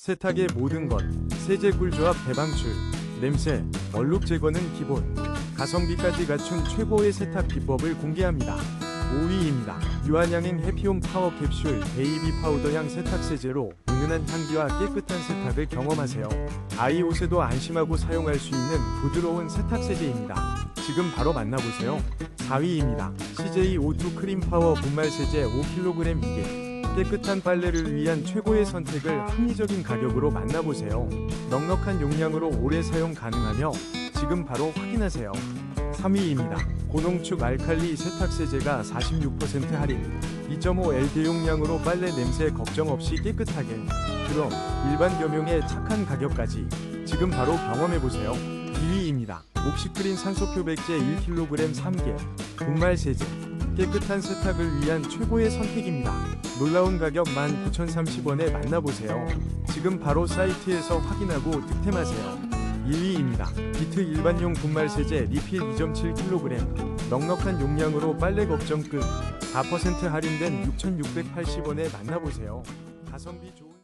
세탁의 모든 것, 세제 꿀조합 대방출, 냄새, 얼룩 제거는 기본, 가성비까지 갖춘 최고의 세탁 비법을 공개합니다. 5위입니다. 유한양행 해피홈 파워 캡슐 베이비 파우더 향 세탁 세제로 은은한 향기와 깨끗한 세탁을 경험하세요. 아이 옷에도 안심하고 사용할 수 있는 부드러운 세탁 세제입니다. 지금 바로 만나보세요. 4위입니다. CJ O2 크림 파워 분말 세제 5kg 2개. 깨끗한 빨래를 위한 최고의 선택을 합리적인 가격으로 만나보세요. 넉넉한 용량으로 오래 사용 가능하며 지금 바로 확인하세요. 3위입니다. 고농축 알칼리 세탁세제가 46% 할인 2.5L 대용량으로 빨래 냄새 걱정 없이 깨끗하게 그럼 일반 겸용의 착한 가격까지 지금 바로 경험해보세요 2위입니다. 옥시크린 산소 표백제 1kg 3개 분말 세제 깨끗한 세탁을 위한 최고의 선택입니다. 놀라운 가격 19,030원에 만나보세요. 지금 바로 사이트에서 확인하고 득템하세요. 1위입니다. 비트 일반용 분말 세제 리필 2.7kg 넉넉한 용량으로 빨래 걱정 끝 4% 할인된 6,680원에 만나보세요. 가성비 좋은